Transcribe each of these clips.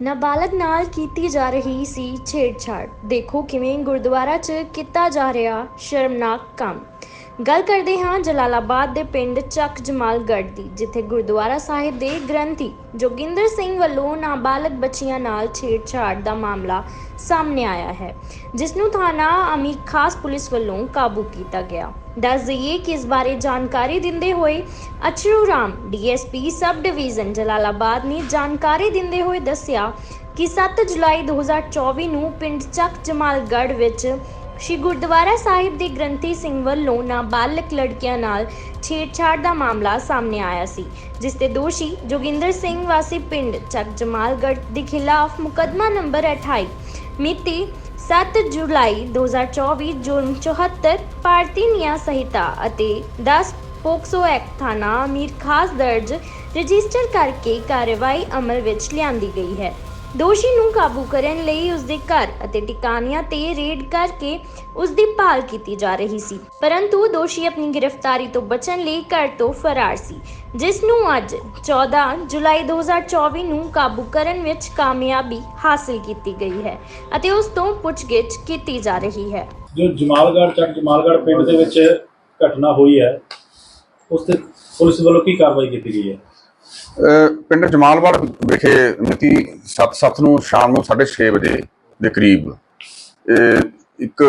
ਨਾਬਾਲਗ ਨਾਲ ਕੀਤੀ ਜਾ ਰਹੀ ਸੀ ਛੇੜਛਾੜ। ਦੇਖੋ ਕਿਵੇਂ ਗੁਰਦੁਆਰਾ 'ਚ ਕੀਤਾ ਜਾ ਰਿਹਾ ਸ਼ਰਮਨਾਕ ਕੰਮ। ਗੱਲ ਕਰਦੇ ਹਾਂ ਜਲਾਲਾਬਾਦ ਦੇ ਪਿੰਡ ਚੱਕ ਜਮਾਲਗੜ੍ਹ ਦੀ, ਜਿੱਥੇ ਗੁਰਦੁਆਰਾ ਸਾਹਿਬ ਦੇ ਗ੍ਰੰਥੀ ਜੋਗਿੰਦਰ ਸਿੰਘ ਵੱਲੋਂ ਨਾਬਾਲਗ ਬੱਚੀਆਂ ਨਾਲ ਛੇੜਛਾੜ ਦਾ ਮਾਮਲਾ ਸਾਹਮਣੇ ਆਇਆ ਹੈ ਜਿਸ ਨੂੰ ਥਾਣਾ ਅਮੀਰ ਖਾਸ ਪੁਲਿਸ ਵੱਲੋਂ ਕਾਬੂ ਕੀਤਾ ਗਿਆ। ਦੱਸ ਦਈਏ ਕਿ ਇਸ ਬਾਰੇ ਜਾਣਕਾਰੀ ਦਿੰਦੇ ਹੋਏ Achru Ram, DSP sub division Jalalabad ਨੇ ਜਾਣਕਾਰੀ ਦਿੰਦੇ ਹੋਏ ਦੱਸਿਆ ਕਿ 7 ਜੁਲਾਈ 2024 ਨੂੰ ਪਿੰਡ ਚੱਕ ਜਮਾਲਗੜ੍ਹ ਵਿੱਚ ਸ਼੍ਰੀ ਗੁਰਦੁਆਰਾ ਸਾਹਿਬ ਦੇ ਗ੍ਰੰਥੀ ਸਿੰਘ ਵੱਲੋਂ ਨਾਬਾਲਗ ਲੜਕੀਆਂ ਨਾਲ ਛੇੜਛਾੜ ਦਾ ਮਾਮਲਾ ਸਾਹਮਣੇ ਆਇਆ ਸੀ, ਜਿਸ ਦੇ ਦੋਸ਼ੀ ਜੋਗਿੰਦਰ ਸਿੰਘ ਵਾਸੀ ਪਿੰਡ ਚੱਕ ਜਮਾਲਗੜ੍ਹ ਦੇ ਖਿਲਾਫ ਮੁਕੱਦਮਾ ਨੰਬਰ 28 ਮਿਤੀ 7 ਜੁਲਾਈ 2024 ਜੁਰਮ 74 ਭਾਰਤੀ ਨਿਆਂ ਸੰਹਿਤਾ ਅਤੇ 10 ਪੋਕਸੋ ਐਕਟ ਥਾਣਾ ਅਮੀਰ ਖਾਸ ਦਰਜ ਰਜਿਸਟਰ ਕਰਕੇ ਕਾਰਵਾਈ ਅਮਲ ਵਿੱਚ ਲਿਆਂਦੀ ਗਈ ਹੈ। ਦੋਸ਼ੀ ਨੂੰ ਕਾਬੂ ਕਰਨ ਲਈ ਉਸ ਦੇ ਘਰ ਅਤੇ ਟਿਕਾਣਿਆਂ ਤੇ ਰੇਡ ਕਰਕੇ ਉਸ ਦੀ ਭਾਲ ਕੀਤੀ ਜਾ ਰਹੀ ਸੀ। ਪਰੰਤੂ ਦੋਸ਼ੀ ਆਪਣੀ ਗ੍ਰਿਫਤਾਰੀ ਤੋਂ ਬਚਣ ਲਈ ਘਰ ਤੋਂ ਫਰਾਰ ਸੀ, ਜਿਸ ਨੂੰ ਅੱਜ 14 ਜੁਲਾਈ 2024 ਨੂੰ ਕਾਬੂ ਕਰਨ ਵਿੱਚ ਕਾਮਯਾਬੀ ਹਾਸਲ ਕੀਤੀ ਗਈ ਹੈ ਅਤੇ ਉਸ ਤੋਂ ਪੁੱਛਗਿੱਛ ਕੀਤੀ ਜਾ ਰਹੀ ਹੈ। ਜੋ ਜਮਾਲਗੜ੍ਹ ਚੱਕ ਜਮਾਲਗੜ੍ਹ ਪਿੰਡ ਦੇ ਵਿੱਚ ਘਟਨਾ ਹੋਈ ਹੈ, ਉਸ ਤੇ ਪੁਲਿਸ ਵੱਲੋਂ ਕੀ ਕਾਰਵਾਈ ਕੀਤੀ ਗਈ ਹੈ? ਪਿੰਡ ਜਮਾਲਵਾਲ ਵਿਖੇ ਮਿਤੀ 7/7 ਨੂੰ ਸ਼ਾਮ ਨੂੰ 6:30 ਵਜੇ ਦੇ ਕਰੀਬ ਇਹ ਇੱਕ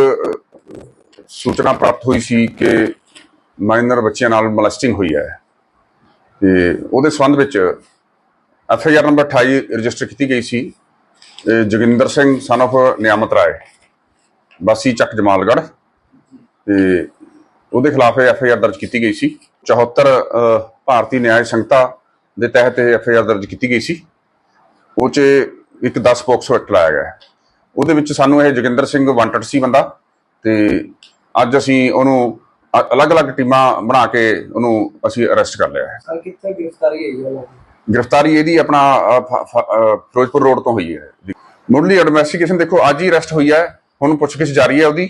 ਸੂਚਨਾ ਪ੍ਰਾਪਤ ਹੋਈ ਸੀ ਕਿ ਮਾਈਨਰ ਬੱਚਿਆਂ ਨਾਲ ਮਲਸਟਿੰਗ ਹੋਈ ਹੈ। ਤੇ ਉਹਦੇ ਸੰਬੰਧ ਵਿੱਚ F I R number 28 register ਕੀਤੀ ਗਈ ਸੀ। ਇਹ ਜੋਗਿੰਦਰ ਸਿੰਘ ਸਨ of ਨਿਆਮਤ ਰਾਏ, ਵਾਸੀ ਚੱਕ ਜਮਾਲਗੜ੍ਹ। ਤੇ ਉਹਦੇ ਖਿਲਾਫ ਐਫ ਆਈ ਆਰ ਦਰਜ ਕੀਤੀ ਗਈ ਸੀ। 74 ਭਾਰਤੀ ਨਿਆਂ ਸੰਗਤਾ ਦੇ ਤਹਿਤ ਇਹ ਐਫ ਆਈ ਆਰ ਦਰਜ ਕੀਤੀ ਗਈ ਸੀ। ਉਹ 'ਚ ਇੱਕ 10 ਪੋਕਸੋ ਐਕਟ ਲਾਇਆ ਗਿਆ ਹੈ। ਉਹਦੇ ਵਿੱਚ ਸਾਨੂੰ ਇਹ ਜੋਗਿੰਦਰ ਸਿੰਘ ਵਾਂਟਡ ਸੀ ਬੰਦਾ ਤੇ ਅੱਜ ਅਸੀਂ ਉਹਨੂੰ ਅਲੱਗ-ਅਲੱਗ ਟੀਮਾਂ ਬਣਾ ਕੇ ਉਹਨੂੰ ਅਸੀਂ ਅਰੈਸਟ ਕਰ ਲਿਆ ਹੈ। ਸਰ ਕਿੱਥੇ ਗ੍ਰਿਫਤਾਰੀ ਹੋਈ ਹੈ ਗ੍ਰਿਫਤਾਰੀ ਇਹਦੀ ਆਪਣਾ ਫਿਰੋਜ਼ਪੁਰ ਰੋਡ ਤੋਂ ਹੋਈ ਹੈ। ਮੁੱਢਲੀ ਇਨਵੈਸਟੀਗੇਸ਼ਨ ਦੇਖੋ ਅੱਜ ਹੀ ਅਰੈਸਟ ਹੋਈ ਹੈ। ਹੁਣ ਪੁੱਛਗਿੱਛ ਜਾਰੀ ਹੈ ਉਹਦੀ।